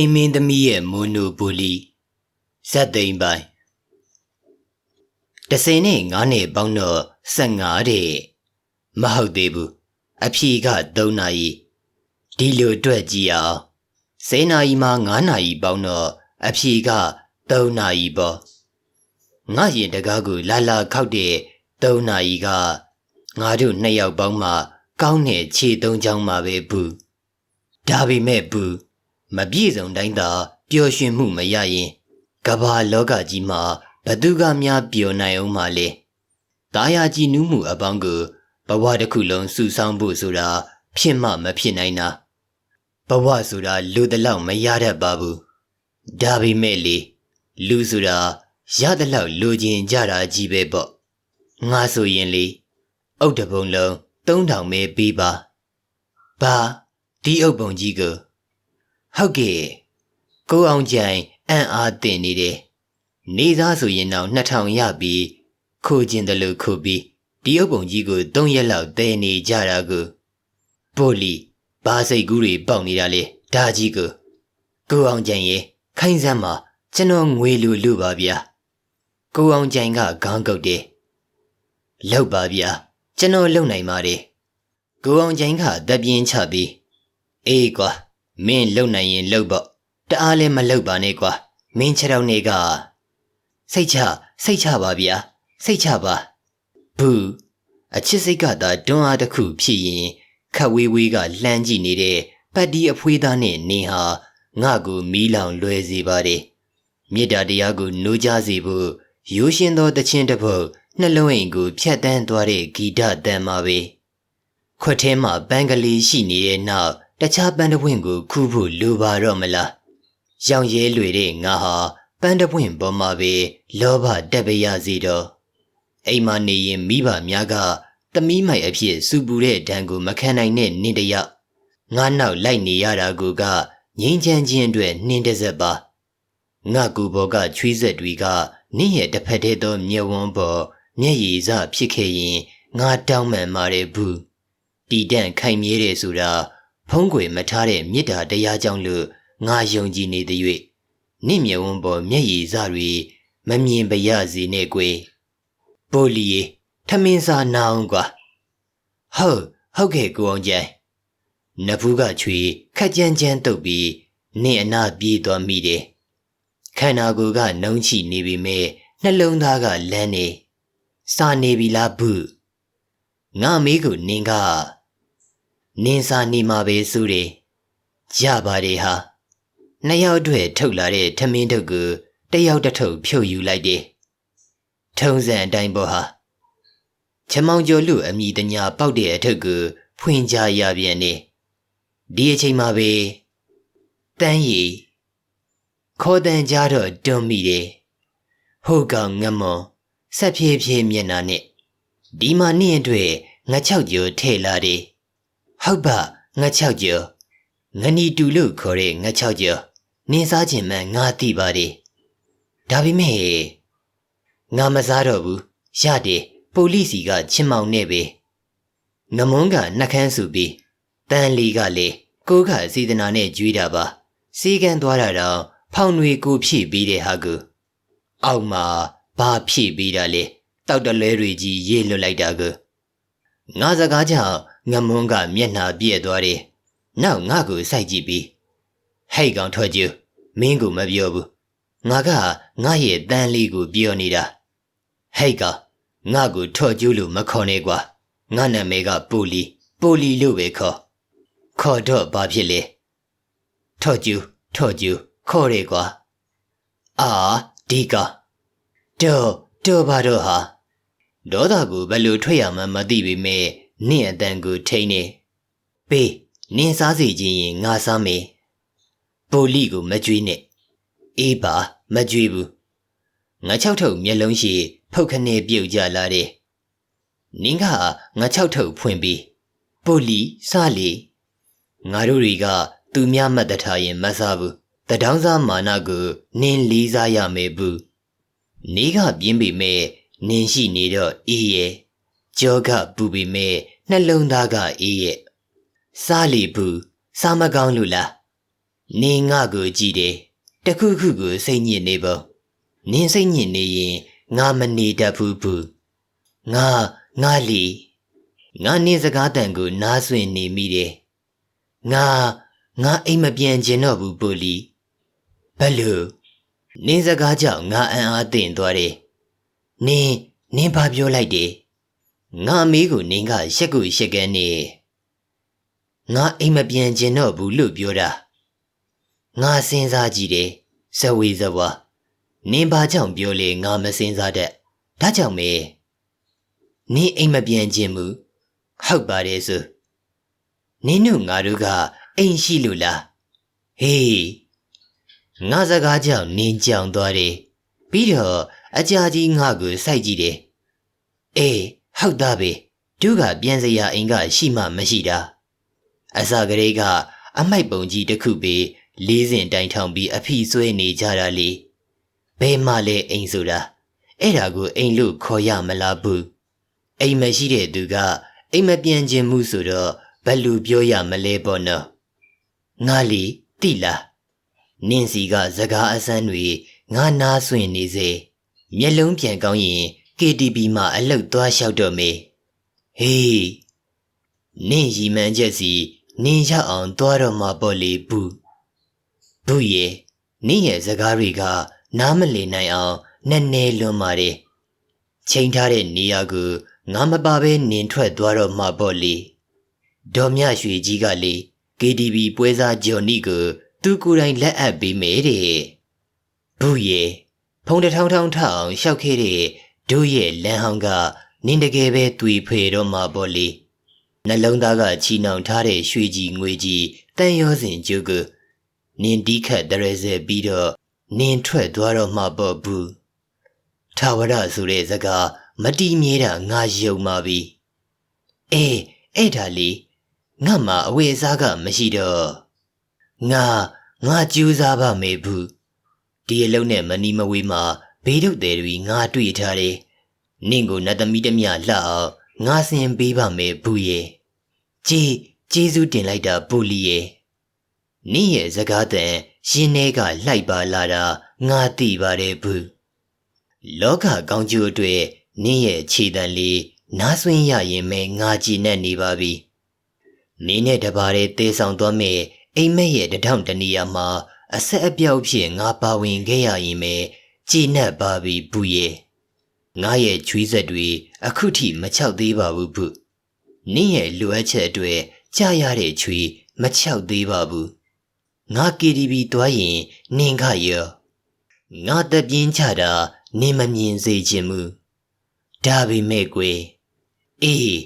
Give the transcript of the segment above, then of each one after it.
တိမ်မင်းသမီးရဲ့မိုနိုပိုလီဇက်သိမ်းပိုင်းတစ်စင်နဲ့ငါးနဲ့ပေါင်းတော့15တဲ့မဟုတ်သေးဘူးအဖြေက3နာရီဒီလိုအတွက်ကြည့်အောင်10နာရီမှ9နာရီပေါင်းတော့အဖြေက3နာရီပေါ့ငါရင်တကားကိုလာလာခောက်တဲ့3နာရီကငါတို့နှစ်ယောက်ပေါင်းမှကောင်းတဲ့ခြေသုံးချောင်းမှာပဲဘူးဒါပေမဲ့ဘူး မပြည့်စုံတိုင်းသာပျော်ရွှင်မှုမရရင်ကဘာလောကကြီးမှာဘသူကများပျော်နိုင်အောင်မလဲတာယာကြည်နူးမှုအပေါင်းကိုဘဝတစ်ခုလုံးစုဆောင်းဖို့ဆိုတာဖြစ်မှမဖြစ်နိုင်တာဘဝဆိုတာလူတလောက်မရတတ်ပါဘူးဒါပေမဲ့လေလူဆိုတာရတလောက်လူချင်းကြတာကြီးပဲပေါ့ငါဆိုရင်လေအုတ်တပုံလုံး3000ပဲပြီးပါဘာဒီအုတ်ပုံကြီးကို ဟုတ်ကဲ့ကိုအောင်ကြိုင်အံ့အားတင်နေတယ်နေသားဆိုရင်တော့2000ရပြီးခိုးကျင်တယ်လို့ခိုးပြီးဒီအုပ်ပုံကြီးကို3ရက်လောက်တဲနေကြတာကိုပိုလီဘာစိတ်ကူးတွေပေါက်နေတာလေဒါကြီးကိုကိုအောင်ကြိုင်ရေခိုင်းစမ်းမှာကျွန်တော်ငွေလူလူပါဗျာကိုအောင်ကြိုင်ကခေါင်းကုတ်တယ်လောက်ပါဗျာကျွန်တော်လုံနိုင်ပါတယ်ကိုအောင်ကြိုင်ကတပ်ပြင်းချပြီးအေးကွာ မင်းလုံနိုင်ရင်လုံပေါ့တအားလည်းမလုံပါနဲ့ကွာမင်းခြေထောက်နေကစိတ်ချစိတ်ချပါဗျာစိတ်ချပါဘူးအချစ်စိတ်ကသာတွန်းအားတစ်ခုဖြစ်ရင်ခတ်ဝေးဝေးကလှမ်းကြည့်နေတဲ့ပတ်တီအဖွေးသားနဲ့နင်းဟာငါ့ကိုမီးလောင်လွယ်စေပါတယ်မေတ္တာတရားကိုနိုးကြစေဖို့ရိုးရှင်းသောတခြင်းတစ်ပုဒ်နှလုံးအိမ်ကိုဖြတ်တန်းသွားတဲ့ဂီတတန်ပါပဲခွက်ထဲမှာပန်းကလေးရှိနေတဲ့နောက် တခြားပန်းတစ်ပွင့်ကိုခူးဖို့လိုပါတော့မလားရောင်ရဲလွေတဲ့ငါဟာပန်းတစ်ပွင့်ပေါ်မှာပဲလောဘတက်ပရစီတော့အိမ်မနေရင်မိဘများကသမီးမိုက်အဖြစ်စူပူတဲ့ဒဏ်ကိုမခံနိုင်တဲ့နင်းတယောက်ငါနောက်လိုက်နေရတာကိုကငိမ့်ချမ်းခြင်းအတွက်နှင်းတဆက်ပါငါကူဘောကချွေးဆက်တွေကနင့်ရဲ့တစ်ဖက်တည်းသောမျက်ဝန်းပေါ်မျက်ရည်စဖြစ်ခဲ့ရင်ငါတောင်းမှန်ပါတယ်ဘူးတီတန့်ခိုင်မြဲတယ်ဆိုတာ ဖုံးကွယ်မထားတဲ့မေတ္တာတရားကြောင့်လို့ငါယုံကြည်နေသည်၍နင့်မျက်ဝန်းပေါ်မျက်ရည်စတွေမမြင်ပရစေနဲ့ကွယ်ပိုလီယေထမင်းစားနာအောင်ကွာဟုတ်ဟုတ်ကဲ့ကိုအောင်ကျန်နဖူးကချွေခက်ကြမ်းကြမ်းတုပ်ပြီးနင့်အနာပြေးသွားမိတယ်ခန္ဓာကိုယ်ကနှုံးချိနေပြီမဲ့နှလုံးသားကလန်းနေစာနေပြီလားဘူးငါမေးကိုနင်က နင်စာနေမှာပဲဆိုတယ်ရပါတယ်ဟာနှစ်ယောက်အတွက်ထုတ်လာတဲ့ထမင်းတုပ်ကိုတစ်ယောက်တစ်ထုပ်ဖြုတ်ယူလိုက်တယ်ထုံးစံအတိုင်းပေါ်ဟာချမောင်ကျော်လူအမိတညာပေါက်တဲ့အထုပ်ကိုဖွင့်ကြရပြန်နေဒီအချိန်မှာပဲတန်းရီခေါ်တန်ကြတော့တွန်းမိတယ်ဟုတ်ကောင်ငမွန်ဆက်ဖြည်းဖြည်းမျက်နှာနဲ့ဒီမှာနင့်အတွက်ငါချောက်ကျော်ထဲ့လာတယ် ဟုတ်ပါငါချောက်ကျော်ငနီတူလို့ခေါ်တဲ့ငါချောက်ကျော်နင်းစားခြင်းမှငါသိပါတယ်ဒါပေမဲ့ငါမစားတော့ဘူးရတယ်ပိုလိစီကချင်မောင်နဲ့ပဲငမုန်းကနှကန်းစုပြီးတန်လီကလေကိုကစေတနာနဲ့ကြွေးတာပါစီကန်းသွားတာတော့ဖောင်တွေကိုဖြည့်ပြီးတဲ့ဟာကိုအောက်မှာဘာဖြည့်ပြီးတာလဲတောက်တလဲတွေကြီးရေးလွတ်လိုက်တာကို ငါစကားကြောင့်ငမုန်းကမျက်နှာပြည့်သွားတယ်နောက်ငါကိုစိုက်ကြည့်ပြီးဟဲ့ကောင်ထွက်ကျူမင်းကိုမပြောဘူးငါကငါရဲ့တန်လေးကိုပြောနေတာဟဲ့ကောင်ငါကိုထော့ကျူးလို့မခေါ်နဲ့ကွာငါနာမည်ကပိုလီပိုလီလို့ပဲခေါ်ခေါ်တော့ဘာဖြစ်လဲထော့ကျူးထော့ကျူးခေါ်ရဲကွာအာဒီကတော့တော့ဘာတော့ဟာ ဒေါသကိုဘယ်လိုထွက်ရမှန်းမသိပေမဲ့နင့်အတန်ကိုထိန်းနေပေးနင်းစားစီခြင်းရင်ငါစားမေပိုလီကိုမကြွေးနဲ့အေးပါမကြွေးဘူးငါချောက်ထုတ်မျက်လုံးရှိဖုတ်ခနဲ့ပြုတ်ကြလာတယ်နင်းကငါချောက်ထုတ်ဖွင့်ပြီးပိုလီစားလေငါတို့တွေကသူများမှတ်တထားရင်မစားဘူးတဒေါင်းစားမာနကိုနင်းလေးစားရမယ်ဘူးနေကပြင်းပေမဲ့ နင်းရှိနေတော့အေးရဲ့ကြောကပူပေမဲ့နှလုံးသားကအေးရဲ့စားလီဘူးစားမကောင်းလို့လားနင်းငါကိုကြည့်တယ်တခုခုကိုစိတ်ညစ်နေပေါ့နင်းစိတ်ညစ်နေရင်ငါမနေတတ်ဘူးဘူးငါငါလီငါနင်းစကားတန်ကိုနားဆွင့်နေမိတယ်ငါငါအိမ်မပြန်ကျင်တော့ဘူးပိုလီဘယ်လိုနင်းစကားကြောင့်ငါအံ့အားသင့်သွားတယ် နင်းနင်းဘာပြောလိုက်တယ်ငါအမေကိုနင်းကရှက်ကိုရှက်ကန်းနေငါအိမ်မပြန်ကျင်တော့ဘူးလို့ပြောတာငါစဉ်းစားကြည့်တယ်ဇဝေဇဝါနင်းဘာကြောင့်ပြောလေငါမစဉ်းစားတတ်ဒါကြောင့်မေနင်းအိမ်မပြန်ကျင်ဘူးဟုတ်ပါတယ်ဆိုနင်းတို့ငါတို့ကအိမ်ရှိလို့လားဟေးငါစကားကြောင့်နင်းကြောင်သွားတယ်ပြီးတော့ အကြာကြီးငါကိုစိုက်ကြည့်တယ်အေးဟုတ်သားပဲသူကပြန်စရာအိမ်ကရှိမှမရှိတာအစာကလေးကအမိုက်ပုံကြီးတစ်ခုပဲလေးစင်တိုင်ထောင်ပြီးအဖီဆွဲနေကြတာလေဘယ်မှလဲအိမ်ဆိုတာအဲ့ဒါကိုအိမ်လို့ခေါ်ရမလားဘူးအိမ်မရှိတဲ့သူကအိမ်မပြန်ခြင်းမှုဆိုတော့ဘယ်လူပြောရမလဲပေါ့နော်ငါလီတိလားနင်းစီကစကားအစမ်းတွေငါနားဆွင့်နေစေ မျက်လုံးပြန်ကောင်းရင် KTB မှာအလုတ်သွားလျှောက်တော့မေဟေးနင်းရီမှန်းချက်စီနင်းရအောင်သွားတော့မှာပေါ့လေဘူးဘူးရဲ့နင်းရဲ့စကားတွေကနားမလည်နိုင်အောင်နည်းနည်းလွန်ပါတယ်ချိန်ထားတဲ့နေရာကိုငါမပါဘဲနင်းထွက်သွားတော့မှာပေါ့လေဒေါ်မြရွှေကြီးကလေ KTB ပွဲစားဂျော်နီကိုသူကိုယ်တိုင်လက်အပ်ပေးမယ်တဲ့ဘူးရဲ့ ဖုံတထောင်ထောင်ထအောင်ရှောက်ခဲ့တဲ့တို့ရဲ့လမ်းဟောင်းကနင်းတကယ်ပဲတွေ့ဖေတော့မှာပေါ့လေနှလုံးသားကချီနှောင်ထားတဲ့ရွှေကြီးငွေကြီးတန်ရောစဉ်ကျုပ်ကနင်းဒီခတ်တရဲစဲပြီးတော့နင်းထွက်သွားတော့မှာပေါ့ဘူးထာဝရဆိုတဲ့စကားမတီးမြဲတာငါယုံပါပြီအေးအဲ့ဒါလေငါမှအဝေအစားကမရှိတော့ငါငါကြိုးစားပါမယ်ဘူး ဒီအလုံးနဲ့မနီမဝေးမှာဘေးဒုတ်တယ်တွေငါတွေ့ထားတယ်နင့်ကိုနတ်သမီးတမျှလှအောင်ငါစင်ပေးပါမယ်ဘူးရဲ့ကြည်ကျေးဇူးတင်လိုက်တာပူလီရဲ့နင့်ရဲ့စကားတန်ရှင်ထဲကလှိုက်ပါလာတာငါသိပါတယ်ဘူးလောကကောင်းကျိုးအတွက်နင့်ရဲ့ခြေတံလေးနားဆွင်းရရင်မဲငါကြည်နဲ့နေပါပြီနင်းနဲ့တပါးတဲ့တေဆောင်သွားမဲ့အိမ်မက်ရဲ့တထောင်တနေရာမှာ အဆက်အပြောက်ဖြစ်ငါပါဝင်ခဲ့ရရင်ပဲကြည်နဲ့ပါပြီဘူးရဲ့ငါရဲ့ချွေးဆက်တွေအခုထိမချောက်သေးပါဘူးဘူးနင့်ရဲ့လိုအပ်ချက်အတွက်ကြားရတဲ့ချွေးမချောက်သေးပါဘူးငါ KTV သွားရင်နင်ခရောငါတပြင်းချတာနင်မမြင်စေချင်ဘူးဒါပေမဲ့ကွယ်အေး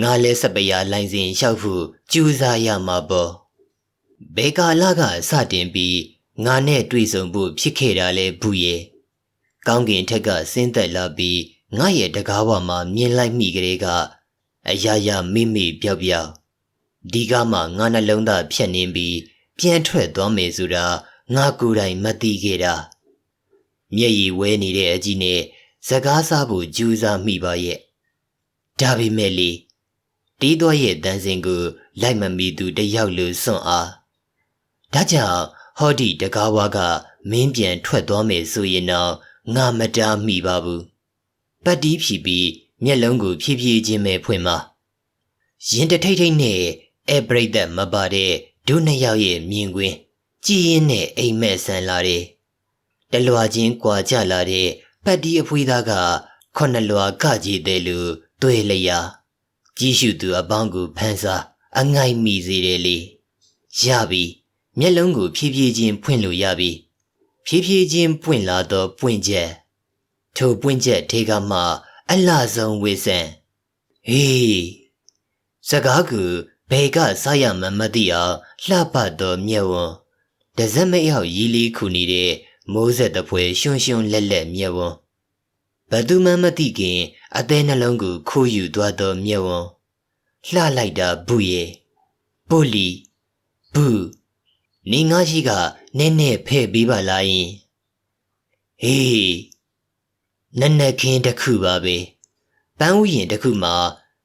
ငါလဲစပရာလိုင်းစဉ်လျှောက်ဖို့ကြိုးစားရမှာပေါ့ ဘယ်ကာလကစတင်ပြီးငါနဲ့တွေ့ဆုံဖို့ဖြစ်ခဲ့တာလဲဘူးရဲ့ကောင်းကင်ထက်ကဆင်းသက်လာပြီးငါရဲ့တကားဝမှာမြင်လိုက်မိကလေးကအရာရာမိမိပြောက်ပြောက်ဒီကမှငါနှလုံးသားဖြတ်နေပြီးပြန်ထွက်သွားမယ်ဆိုတာငါကိုယ်တိုင်မသိခဲ့တာမျက်ရည်ဝဲနေတဲ့အကြီးနဲ့စကားစားဖို့ကြိုးစားမိပါရဲ့ဒါပေမဲ့လေတီးသွားရဲ့တန်စင်ကိုလိုက်မမီသူတယောက်လိုစွန့်အား ဒါကြောင့်ဟောဒီတကားဝါကမင်းပြန်ထွက်သွားမယ်ဆိုရင်တော့ငါမတားမိပါဘူးပတ်တီးဖြီပြီးမျက်လုံးကိုဖြည်းဖြည်းချင်းပဲဖွင့်ပါရင်တထိတ်ထိတ်နဲ့အဲပရိသတ်မပါတဲ့ဒုနှစ်ယောက်ရဲ့မြင်ကွင်းကြည်ရင်နဲ့အိမ်မက်ဆန်လာတယ်တလွာချင်းကွာကြလာတဲ့ပတ်တီးအဖွေးသားကခုနှစ်လွာကကြည်တယ်လို့တွေ့လျာကြီးရှုသူအပေါင်းကိုဖန်စားအငိုက်မိစေတယ်လေရပြီ မျက်လုံးကိုဖြည်းဖြည်းချင်းဖွင့်လို့ရပြီဖြည်းဖြည်းချင်းပွင့်လာသောပွင့်ချက်ထိုပွင့်ချက်ထေကမှအလှဆုံးဝေဆန်ဟေးစကားကူဘယ်ကစားရမှမသိအောင်လှပသောမျက်ဝန်းတစက်မရောက်ရီလီခုနေတဲ့မိုးဆက်တပွဲရှွန်းရှွန်းလက်လက်မျက်ဝန်းဘသူမှမသိခင်အသေးနှလုံးကိုခိုးယူသွားသောမျက်ဝန်းလှလိုက်တာဘူးရဲ့ပိုလီဘူး နေငါရှိကနည်းနည်းဖဲ့ပေးပါလားယင်ဟေးနက်နက်ခင်းတစ်ခုပါပဲပန်းဥယျင်တစ်ခုမှာ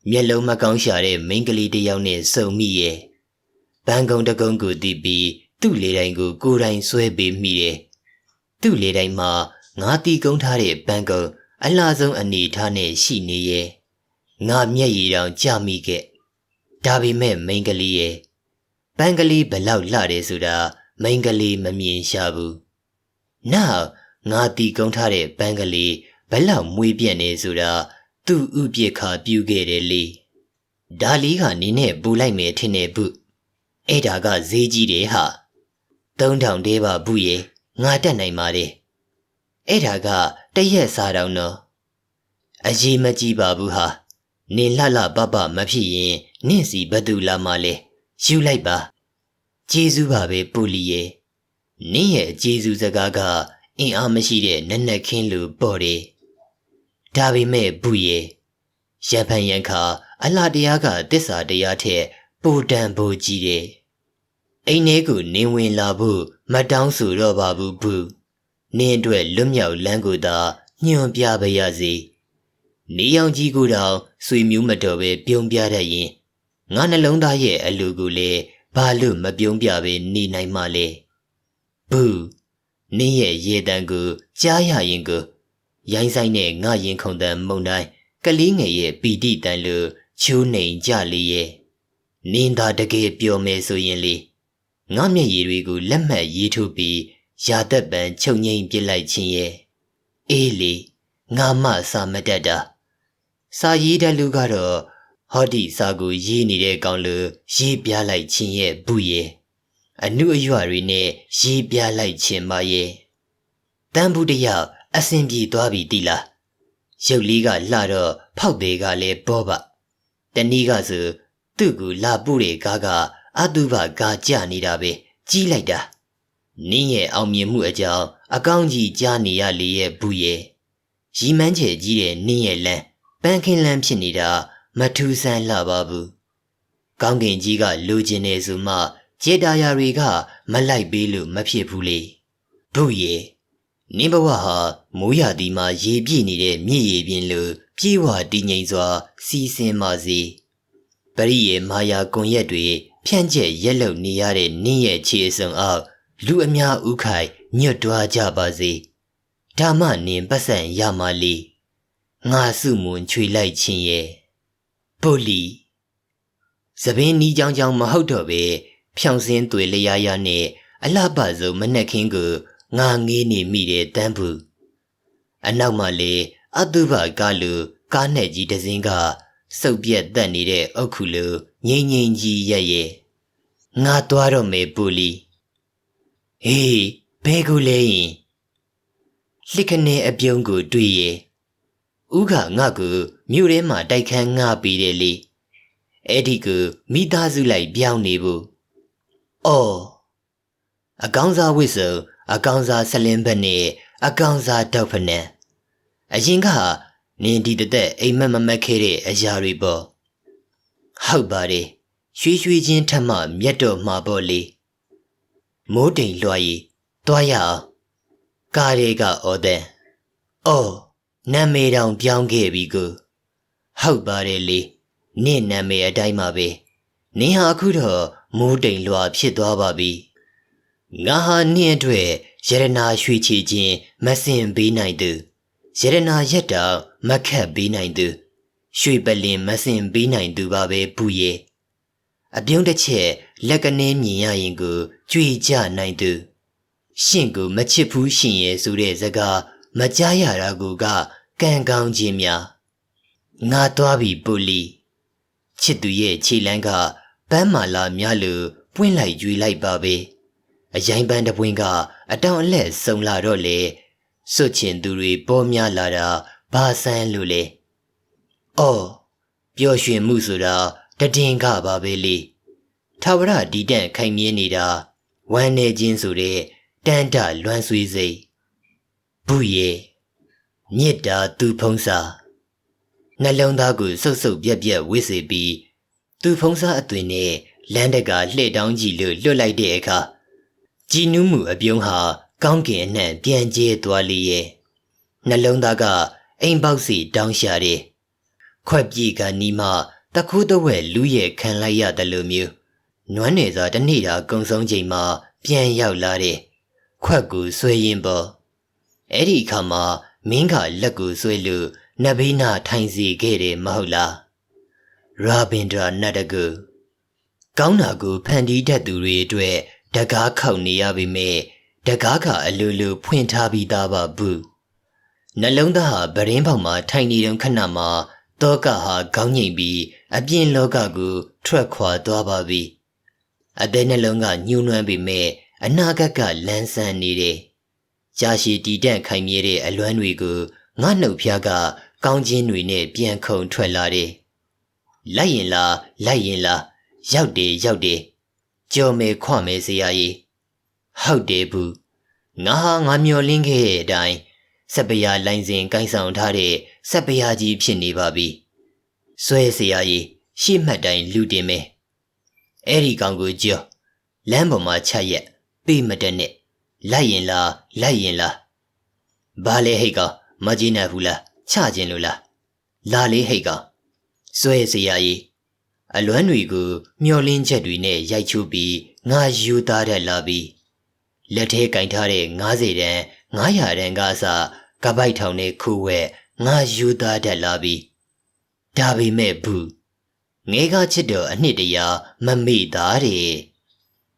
မျက်လုံးမကောင်းရှာတဲ့မိန်းကလေးတစ်ယောက်နဲ့စုံမိရဲ့ဘန်ကုံတကုံကိုတီးပြီးတသူ့လေတိုင်းကိုကိုယ်တိုင်ဆွဲပေးမိတယ်သူ့လေတိုင်းမှာငါတီကုန်းထားတဲ့ပန်းကုံအလားဆုံးအနေထားနဲ့ရှိနေရဲ့ငါမျက်ရည်တောင်ကြမိခဲ့ဒါပေမဲ့မိန်ကလေးရဲ့ ပန်းကလေးဘလောက်လှတယ်ဆိုတာမိန်ကလေးမမြင်ရှာဘူးနောက်ငါတီကုန်းထားတဲ့ပန်းကလေးဘလောက်မွေးပြက်နေဆိုတာသူ့ဥပြစ်ခါပြူခဲ့တယ်လေဒါလီကနင်းနဲ့ပူလိုက်မယ်ထင်နေဘူးအဲ့ဒါကဈေးကြီးတယ်ဟာ3000တဲပါဘူးရေငါတက်နိုင်ပါတယ်အဲ့ဒါကတရက်စားတော့နော်အရေးမကြီးပါဘူးဟာနင်လှလှပပမဖြစ်ရင်နင့်စီဘသူလာမလဲ ယူလိုက်ပါကျေးဇူးပါပဲပူလီရဲ့နင့်ရဲ့ကျေးဇူးစကားကအင်အားမရှိတဲ့နက်နက်ခင်းလိုပေါ့တယ်ဒါပေမဲ့ဘူးရဲ့ရံဖန်ရံခါအလှတရားကတစ္ဆာတရားထက်ပိုတန်ပိုကြီးတယ်အိမ်ထဲကိုနင်းဝင်လာဖို့မတောင်းဆိုတော့ပါဘူးဘူးနင်းအတွက်လွတ်မြောက်လန်းကိုသာညွန်ပြပါရစေနေရောင်ကြီးကိုတောင်ဆွေမျိုးမတော်ပဲပြုံးပြတတ်ရင် ငါနှလုံးသားရဲ့အလူကိုလည်းဘာလို့မပြုံးပြပဲနေနိုင်မှလဲဘူးနင်းရဲ့ရေတံကိုကြားရရင်ကိုရိုင်းဆိုင်နဲ့ငါရင်ခုန်တန်မုံတိုင်းကလေးငယ်ရဲ့ပီတိတန်လို့ချိုးနှိမ်ကြလေရဲ့နင်းသာတကယ်ပြောမယ်ဆိုရင်လေငါမျက်ရည်တွေကိုလက်မှတ်ရေးထိုးပြီးရာသက်ပံချုပ်ငိမ့်ပစ်လိုက်ခြင်းရဲ့အေးလေငါမှစာမတတ်တာစာရေးတဲ့လူကတော့ ဟောဒီစာကိုရေးနေတဲ့ကောင်လူရေးပြလိုက်ခြင်းရဲ့ဘူးရဲ့အနုအရွတွေနဲ့ရေးပြလိုက်ခြင်းပါရဲ့တန်ဘူးတယောက်အစင်ပြေသွားပြီတိလားရုပ်လေးကလှတော့ဖောက်သေးကလည်းပေါ်ပါတနည်းကဆိုသူ့ကိုလာပုတဲ့ကားကအတုပကာကြနေတာပဲကြီးလိုက်တာနင်းရဲ့အောင်မြင်မှုအကြောင်းအကောင်းကြီးကြားနေရလေရဲ့ဘူးရဲ့ရီမန်းချေကြီးတဲ့နင်းရဲ့လမ်းပန်းခင်းလမ်းဖြစ်နေတာ မထူးဆန်းလှပါဘူးကောင်းကင်ကြီးကလိုချင်နေဆိုမှကျေတာယာတွေက မလိုက်ပေးလို့မဖြစ်ဘူးလေဘူးရဲ့နင်းဘဝဟာမိုးရသည်မှာရေပြည့်နေတဲ့မြစ်ရေပြင်လိုပြေဝတည်ငြိမ်စွာ စီးဆင်းပါစေပရိယေမာယာကွန်ရက်တွေဖြန့်ကျက်ရက်လုံနေရတဲ့နင်းရဲ့ခြေအစုံအောက်လူအများဥခိုင်ညွတ်တွားကြပါစေဓမ္မနင်ပတ်စံရမလီငါစုမွန်ချွေလိုက်ခြင်းရဲ့ ပုလီသပင်းနီးကြောင်ကြောင်မဟုတ်တော့ပဲဖြောင်စင်းတွေလျားရနဲ့အလှပဆုံးမနှက်ခင်းကိုငါငေးနေမိတဲ့တန်းဘူးအနောက်မှာလေအတုဘကားလူကားနဲ့ကြီးတစင်းကစုပ်ပြက်တက်နေတဲ့အုတ်ခုလိုငိမ့်ငိမ့်ကြီးရဲ့ရဲ့ငါသွားတော့မေပူလီဟေးဘဲကူလဲရင်လှစ်ခနဲ့အပြုံးကိုတွေ့ရဲ့ ဥခငါကိုမြို့ထဲမှာတိုက်ခန်းငါပြီးတယ်လေအဲ့ဒီကိုမိသားစုလိုက်ပြောင်းနေဘူးအော်အကောင်းစားဝစ်စုံအကောင်စားဆလင်းဘက်နဲ့အကောင်စားတောက်ဖနံအရင်ကနင်ဒီတသက်အိမ်မက်မမက်ခဲ့တဲ့အရာတွေပေါ့ဟုတ်ပါတယ်ရွှေရွှေချင်းထက်မှမြတ်တော်မှာပေါ့လေမိုးတိမ်လွှာရီတွားရအောင်ကားတွေကအော်တဲ့အော် နာမည်တောင်ပြောင်းခဲ့ပြီကိုဟုတ်ပါတယ်လေနင့်နာမည်အတိုင်းပါပဲနင်ဟာအခုတော့မိုးတိမ်လွှာဖြစ်သွားပါပြီငါဟာနင့်အတွက်ယရနာရွှေချီခြင်းမစင်ပေးနိုင်သူယရနာရက်တောင်မခတ်ပေးနိုင်သူရွှေပလင်မစင်ပေးနိုင်သူပါပဲဘူးရဲ့အပြုံးတစ်ချက်လက်ကနင်းမြင်ရရင်ကိုကြွေကြနိုင်သူရှင့်ကိုမချစ်ဘူးရှင်ရဲ့ဆိုတဲ့စကား မကြားရတာကိုကကံကောင်းခြင်းများငါသွားပြီပူလီချစ်သူရဲ့ခြေလန်းကပန်းမာလာများလို့ပွင့်လိုက်ကြွေလိုက်ပါပဲအရင်ပန်းတပွင့်ကအတောင်အလက်စုံလာတော့လေစွတ်ချင်သူတွေပေါ်များလာတာဘာဆန်းလို့လေအော်ပျော်ရွှင်မှုဆိုတာတည်င်ကပါပဲလေထာဝရဒီတန့်ခိုင်မြဲနေတာဝမ်းနေခြင်းဆိုတဲ့တန်တလွမ်းဆွေးစိတ် ဘူးရဲ့မြစ်တာသူဖုံးစာနှလုံးသားကိုဆုပ်ဆုပ်ပြက်ပြက်ဝစ်စေပြီးသူဖုံးစားအသွင်နဲ့လမ်းတကလှဲ့တောင်းကြည့်လို့လွတ်လိုက်တဲ့အခါကြည်နူးမှုအပြုံးဟာကောင်းကင်အနှံ့ပြန်ကျဲသွားလေရဲ့နှလုံးသားကအိမ်ပေါက်စီတောင်းရှာတယ်ခွက်ပြေကနီးမှတခိုးတဝဲလူရဲ့ခံလိုက်ရတယ်လို့မျိုးနွမ်းနေစွာတနေ့တာကုံဆုံးချိန်မှာပြန်ရောက်လာတယ်ခွက်ကိုဆွဲရင်ပေါ် အဲ့ဒီအခါမှာမင်းကလက်ကိုဆွဲလို့နတ်ဘေးနာထိုင်စီခဲ့တယ်မဟုတ်လားရာဘင်ဒရာနတ်တကူကောင်းတာကိုဖန်တီးတတ်သူတွေအတွက်တကားခောက်နေရပေမဲ့တကားကအလိုလိုဖွင့်ထားပြီးသားပါဘူးနှလုံးသားဟာဗရင်ပေါက်မှာထိုင်နေတုန်းခဏမှာတောကဟာခေါင်းငိမ့်ပြီးအပြင်လောကကိုထွက်ခွာသွားပါပြီအသေးနှလုံးကညှိုးနွမ်းပေမဲ့အနာဂတ်ကလန်းဆန်းနေတယ် ကြာရှည်တည်တံ့ခိုင်မြဲတဲ့အလွမ်းတွေကိုငါနှုတ်ဖျားကကောင်းချင်းတွေနဲ့ပြန်ခုန်ထွက်လာတယ်လိုက်ရင်လားလိုက်ရင်လားရောက်တယ်ရောက်တယ်ကြော်မယ်ခွမယ်စရာကြီးဟုတ်တယ်ဘူးငါဟာငါမျောလင်းခဲ့တဲ့အတိုင်းစက်ပရာလိုင်းစဉ်ကိုင်းဆောင်ထားတဲ့စက်ပရာကြီးဖြစ်နေပါပြီဆွဲစရာကြီးရှေ့မှတ်တိုင်းလူတင်မယ်အဲ့ဒီကောင်ကိုကြော်လမ်းပေါ်မှာချက်ရက်ပေးမတက်နဲ့ လိုက်ရင်လားလိုက်ရင်လားဘာလဲဟိတ်ကောင်မကြည့်နိုင်ဘူးလားချခြင်းလို့လားလာလေးဟိတ်ကောင်ဆွဲစရာကြီးအလွမ်းတွေကိုမျောလင်းချက်တွေနဲ့ရိုက်ချိုးပြီးငါယူသားတဲ့လာပြီးလက်ထဲကင်ထားတဲ့90တန်း900တန်းကအစကပိုက်ထောင်နဲ့ခုဝဲငါယူသားတဲ့လာပြီးဒါပေမဲ့ဘူးငဲကချစ်တော်အနှစ်တရာမမေ့သားတဲ့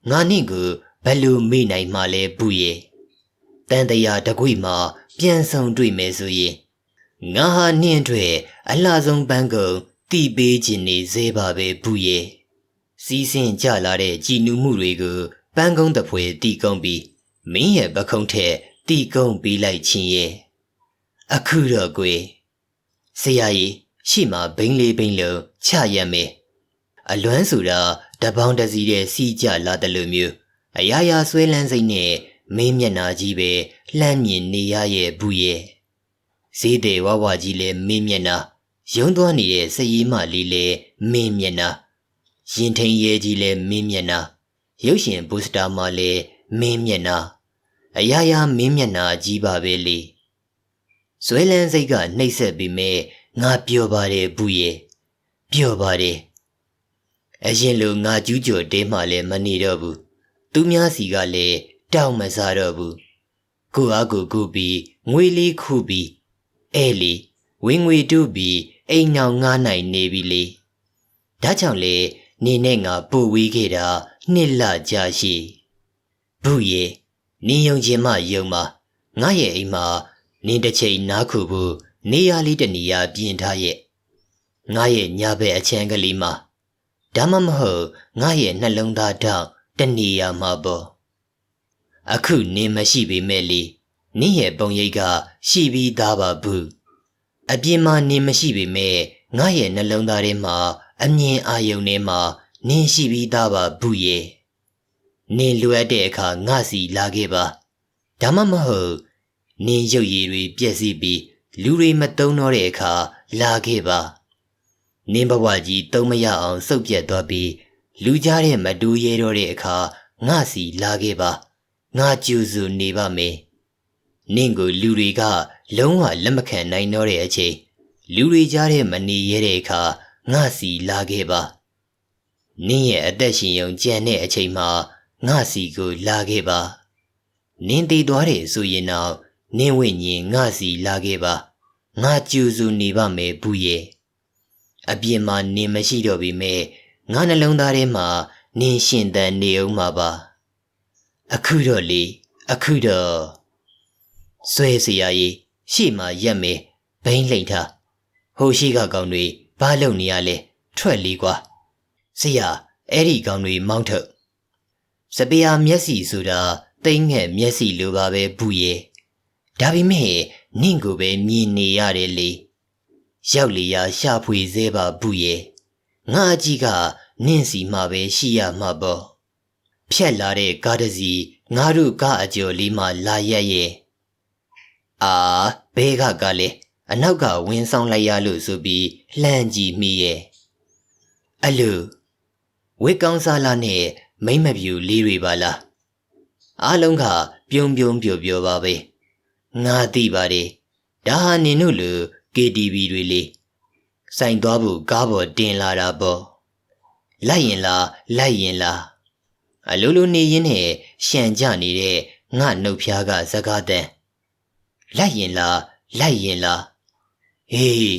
ငါနင့်ကို ဘယ်လိုမေ့နိုင်မှလဲဘူးရဲ့တန်တရာတကွိမှာပြန်ဆောင်တွေ့မယ်ဆိုရင်ငါဟာနင့်အတွက်အလှဆုံးပန်းကုန်တီးပေးခြင်းနေသေးပါပဲဘူးရဲ့စီးစင်ကြလာတဲ့ကြည်နူးမှုတွေကိုပန်းကုန်းတဖွယ်တီကုံပြီးမင်းရဲ့ပခုံးထက်တီကုံပြီးလိုက်ခြင်းရဲ့အခုတော့ကွယ်ဆရာကြီးရှေ့မှာဘိန်းလေးဘိန်းလုံးချရက်မယ်အလွမ်းဆိုတာတပေါင်းတစည်းတဲ့စီးကြလာတယ်လို့မျိုး အရာရာဆွဲလန်းစိတ်နဲ့မင်းမျက်နာကြီးပဲလှမ်းမြင်နေရရဲ့ဘူးရဲ့ဈေးတယ်ဝဝကြီးလဲမင်းမျက်နာရုံသွားနေတဲ့စရီးမလေးလဲမင်းမျက်နာရင်ထိန်ရဲကြီးလဲမင်းမျက်နာရုပ်ရှင်ဘူစတာမှာလဲမင်းမျက်နာအရာရာမင်းမျက်နာကြီးပါပဲလေဇွဲလန်းစိတ်ကနှိပ်စက်ပြီးမဲ့ငါပျော်ပါတယ်ဘူးရဲ့ပျော်ပါတယ်အရင်လိုငါကျူးကျော်တဲမှလည်းမနေတော့ဘူး သူများစီကလည်းတောက်မစားတော့ဘူးကိုအားကိုကိုပြီးငွေလေးခုပြီးအဲလီဝင်းငွေတူးပြီးအိမ်နောင်ငားနိုင်နေပြီလေဒါကြောင့်လေနေနဲ့ငါပူဝေးခဲ့တာနှစ်လကြာရှိဘူးရဲ့နင်းယုံခြင်းမယုံမှာငါရဲ့အိမ်မှာနင်းတစ်ချိန်နားခုဖို့နေရာလေးတနေရာပြင်ထားရဲ့ငါရဲ့ညာဘက်အချမ်းကလေးမှာဒါမှမဟုတ်ငါရဲ့နှလုံးသားတောက် တနေရာမှာပေါ့အခုနင်းမရှိပေမဲ့လေနင်းရဲ့ပုံရိပ်ကရှိပြီးသားပါဘူးအပြင်မှာနင်းမရှိပေမဲ့ငါရဲ့နှလုံးသားထဲမှာအမြင်အာရုံထဲမှာနင်းရှိပြီးသားပါဘူးရဲ့နင်းလိုအပ်တဲ့အခါငါစီလာခဲ့ပါဒါမှမဟုတ်နင်းရုပ်ရည်တွေပြည့်စည်ပြီးလူတွေမတုံးတော့တဲ့အခါလာခဲ့ပါနင်းဘဝကြီးတုံးမရအောင်စုပ်ပြတ်သွားပြီး လူကြားတဲ့မတူရဲတော့တဲ့အခါငါစီလာခဲ့ပါငါကြူစုနေပါမယ်နင့်ကိုလူတွေက လုံးဝလက်မခံနိုင်တော့တဲ့အချိန်လူတွေကြားတဲ့မနေရတဲ့အခါငါစီလာခဲ့ပါနင့်ရဲ့အသက်ရှင်ရုံကြံတဲ့အချိန်မှာငါစီကိုလာခဲ့ပါနင်းသေးသွားတယ်ဆိုရင်တော့နင်းဝိညာဉ်ငါစီလာခဲ့ပါငါကြူစုနေပါမယ်ဘူးရဲ့အပြင်မှာနင်းမရှိတော့ပြီမဲ့ ငါနှလုံးသားထဲမှာနင်းရှင်သန်နေအောင်မှာပါအခုတော့လေအခုတော့ဆွဲစရာကြီးရှေ့မှာရက်မယ်ဘိန်းလိမ့်ထားဟိုရှိကကောင်တွေဘာလုပ်နေရလဲထွက်လီကွာဆရာအဲ့ဒီကောင်တွေမောင်းထုတ်စပီယာမျက်စီဆိုတာတိမ့်ငှက်မျက်စီလိုပါပဲဘူးရဲ့ဒါပေမဲ့နင့်ကိုပဲမြင်နေရတယ်လေရောက်လီယာရှာဖွေသေးပါဘူးရဲ့ ငါအကြီးကနင့်စီမှာပဲရှိရမှာပေါ့ဖြက်လာတဲ့ကားတစ်စီးငါတို့ကားအကျော်လေးမှလာရက်ရဲ့အာဘဲကကလည်းအနောက်ကဝင်းဆောင်လိုက်ရလို့ဆိုပြီးလှမ်းကြည့်မိရဲ့အလူဝေကောင်းစားလာနဲ့မိမ့်မပြူလေးတွေပါလားအားလုံးကပြုံပြုံပျော်ပျော်ပါပဲငါသိပါတယ်ဒါဟာနင်တို့လူ KTV တွေလေ စိုင်သွားဖို့ကားပေါ်တင်လာတာပေါ့လိုက်ရင်လားလိုက်ရင်လားအလိုလိုနေရင်းနဲ့ရှံကြနေတဲ့ငါနှုတ်ဖျားကစကားတန်လိုက်ရင်လားလိုက်ရင်လားဟေး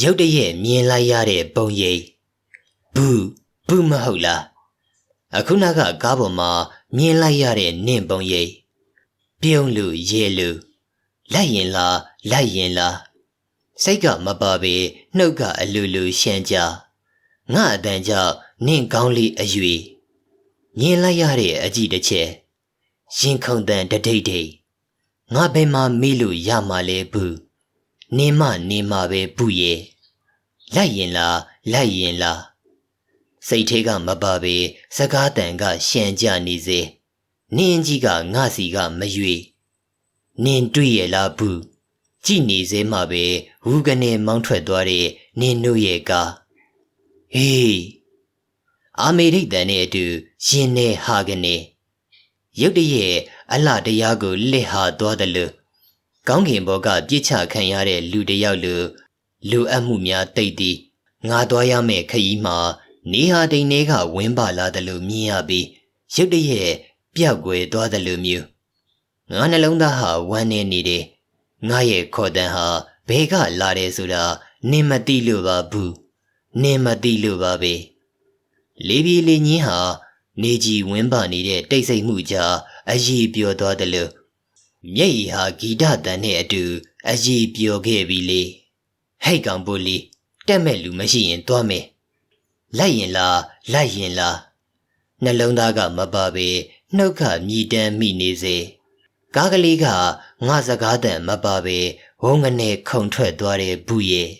ရုတ်တရက်မြင်လိုက်ရတဲ့ပုံရိပ်ဘူးဘူးမဟုတ်လားအခုနကကားပေါ်မှာမြင်လိုက်ရတဲ့နင့်ပုံရိပ်ပြုံးလူရဲလူလိုက်ရင်လားလိုက်ရင်လား စိတ်ကမပါပေနှုတ်ကအလူလူရှမ်းကြငါအတန်ကြောင့်နင့်ကောင်းလေးအရွေမြင်လိုက်ရတဲ့အကြည့်တစ်ချက်ရင်ခုန်တန်တဒိတ်ဒိတ်ငါဘယ်မှာမေးလို့ရမှာလဲဘူးနေမနေမှာပဲဘူးရဲ့လိုက်ရင်လားလိုက်ရင်လားစိတ်ထဲကမပါပေစကားတန်ကရှံကြနေစေနင်းကြီးကငါစီကမရွေနင်းတွေ့ရလားဘူး ကြည်နေစေမှာပဲဝူကနေမောင်းထွက်သွားတဲ့နင်းတို့ရဲ့ကားဟေးအာမေရိတ်တန်နဲ့အတူရင်နေဟာကနေရုတ်တရက်အလှတရားကိုလက်ဟာသွားတယ်လို့ကောင်းကင်ဘောကပြစ်ချခံရတဲ့လူတစ်ယောက်လိုလူအပ်မှုများတိတ်သည်ငါသွားရမယ့်ခရီးမှာနေဟာတိန်တွေကဝင်းပါလာတယ်လို့မြင်ရပြီးရုတ်တရက်ပျောက်ကွယ်သွားတယ်လို့မျိုးငါနှလုံးသားဟာဝမ်းနေနေတယ် ငါရဲ့ခေါ်တန်ဟာဘဲကလာတယ်ဆိုတာနင်မသိလို့ပါဘူးနင်မသိလို့ပါပဲလေးပြေလေးညင်းဟာနေကြီးဝင်းပါနေတဲ့တိတ်ဆိတ်မှုကြားအကြီးပြောသွားတယ်လို့မျက်ရည်ဟာဂီတတန်နဲ့အတူအကြီးပြောခဲ့ပြီလေဟဲ့ကောင်ပိုလီတက်မဲ့လူမရှိရင်သွားမယ်လိုက်ရင်လားလိုက်ရင်လားနှလုံးသားကမပါပေနှုတ်ခမြည်တမ်းမိနေစေ ကားကလေးကငါစကားတန်မပါပေဝုံငနဲ့ခုန်ထွက်သွားတဲ့ဘူးရဲ့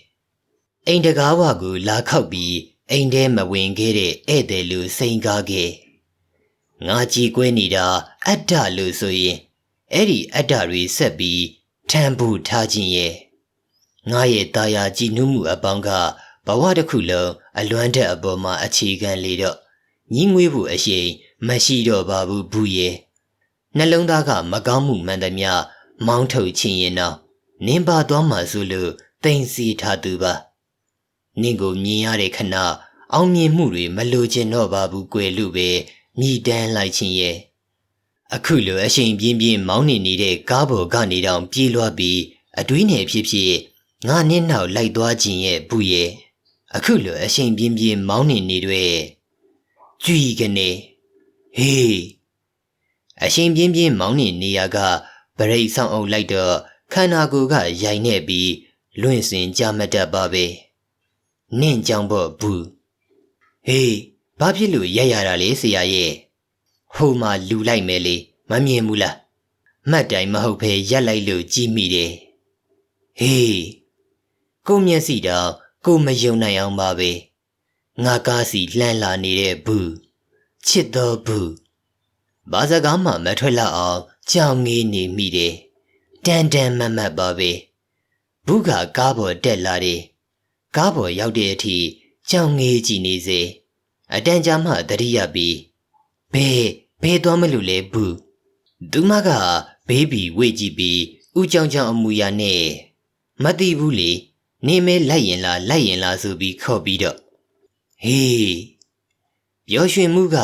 အိမ်တကားဝကိုလာခောက်ပြီးအိမ်ထဲမဝင်ခဲ့တဲ့ဧည့်သည်လူစိန်ကားခဲ့ငါကြည်ကွဲနေတာအတ္တလို့ဆိုရင်အဲ့ဒီအတ္တတွေဆက်ပြီးထံဖို့ထားခြင်းရဲ့ငါရဲ့တာယာကြည်နူးမှုအပေါင်းကဘဝတစ်ခုလုံးအလွမ်းတဲ့အပေါ်မှာအခြေခံလေတော့ညီးငွေးဖို့အရှိန်မရှိတော့ပါဘူးဘူးရဲ့ နှလုံးသားကမကောင်းမှုမှန်သမျှမောင်းထုတ်ခြင်းရင်တော့နင်းပါသွားမှဆိုလို့တိမ်စီထားသူပါနင့်ကိုမြင်ရတဲ့ခဏအောင်မြင်မှုတွေမလိုချင်တော့ပါဘူးကွယ်လို့ပဲမြည်တမ်းလိုက်ခြင်းရဲ့အခုလိုအရှိန်ပြင်းပြင်းမောင်းနေနေတဲ့ကားပေါ်ကနေတောင်ပြေးလွှားပြီးအတွေးနယ်ဖြစ်ဖြစ်ငါနင်းနောက်လိုက်သွားခြင်းရဲ့ဘူးရဲ့အခုလိုအရှိန်ပြင်းပြင်းမောင်းနေနေတဲ့ကြွီကနေဟေး အရှိန်ပြင်းပြင်းမောင်းနေနေရကဗရိတ်ဆောင်အုပ်လိုက်တော့ခန္ဓာကိုယ်ကရိုင်နေပြီးလွင့်စင်ကြမတတ်ပါပဲနင့်ကြောင့်ပေါ့ဘူးဟေးဘာဖြစ်လို့ရက်ရတာလဲဆရာရဲ့ဟိုမှာလူလိုက်မယ်လေမမြင်ဘူးလားမှတ်တိုင်မဟုတ်ဘဲရက်လိုက်လို့ကြည့်မိတယ်ဟေးကိုမျက်စိတော့ကိုမယုံနိုင်အောင်ပါပဲငါကားစီလှမ်းလာနေတဲ့ဘူးချစ်တော်ဘူး ဘာစကားမှမထွက်လောက်အောင်ကြောင်ငေးနေမိတယ်တန်တန်မတ်မတ်ပါပဲဘူးကကားပေါ်တက်လာတယ်ကားပေါ်ရောက်တဲ့အထိကြောင်ငေးကြည့်နေစေအတန်ကြာမှတတိယပြီးဘဲဘဲသွားမလို့လဲဘူးသူမကဘေးဘီဝေ့ကြည့်ပြီးဥကြောင်ကြောင်အမူအရာနဲ့မသိဘူးလေနေမဲလိုက်ရင်လားလိုက်ရင်လားဆိုပြီးခေါ်ပြီးတော့ဟေးရောရွှင်မှုက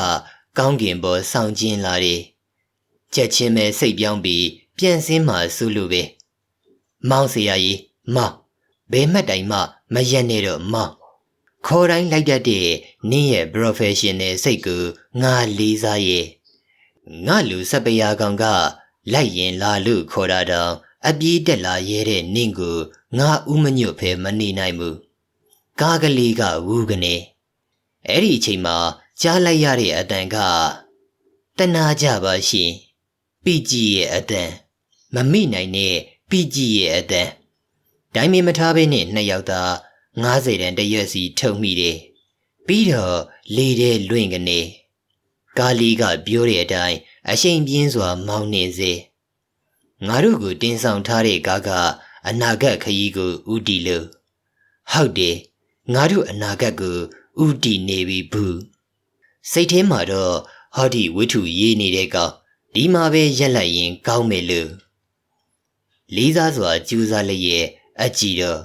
ကောင်းကင်ပေါ်ဆောင်ကျင်းလာတယ်။ချက်ချင်းပဲစိတ်ပြောင်းပြီးပြန်စင်းမှဆူလိုပဲ။မောင်ဆရာကြီးမောင်ဘယ်မှတ်တိုင်မှမရက်နဲ့တော့မောင်ခေါ်တိုင်းလိုက်တတ်တဲ့နင်းရဲ့ professional စိတ်ကိုငါလေးစားရဲ့ငါလူစပရာကောင်ကလိုက်ရင်လာလို့ခေါ်တာတောင်အပြေးတက်လာရဲတဲ့နင့်ကိုငါဥမညွတ်ဖဲမနေနိုင်ဘူးကားကလေးကဝူးကနေအဲ့ဒီအချိန်မှာ ကြားလိုက်ရတဲ့အတန်ကတနာကြပါရှင်ပိကြည်ရဲ့အတန်မမိနိုင်တဲ့ပိကြည်ရဲ့အတန်ဒိုင်းမင်မထားဘဲနဲ့နှစ်ယောက်သာ90တန်တရွက်စီထုတ်မိတယ်ပြီးတော့လေတဲ့လွင့်ကနေကာလီကပြောတဲ့အတိုင်းအရှိန်ပြင်းစွာ မောင်းနေစေငါတို့ကိုတင်းဆောင်ထားတဲ့ကားကအနာဂတ်ခရီးကိုဥတီလို့ဟုတ်တယ်ငါတို့အနာဂတ်ကိုဥတီနေပြီဘူး စိတ်ထဲမှာတော့ဟောဒီဝိထုရေးနေတဲ့ကောင်ဒီမှာပဲရက်လိုက်ရင်ကောင်းမယ်လို့လေးစားစွာကြိုးစားလျက်အကြည့်တော့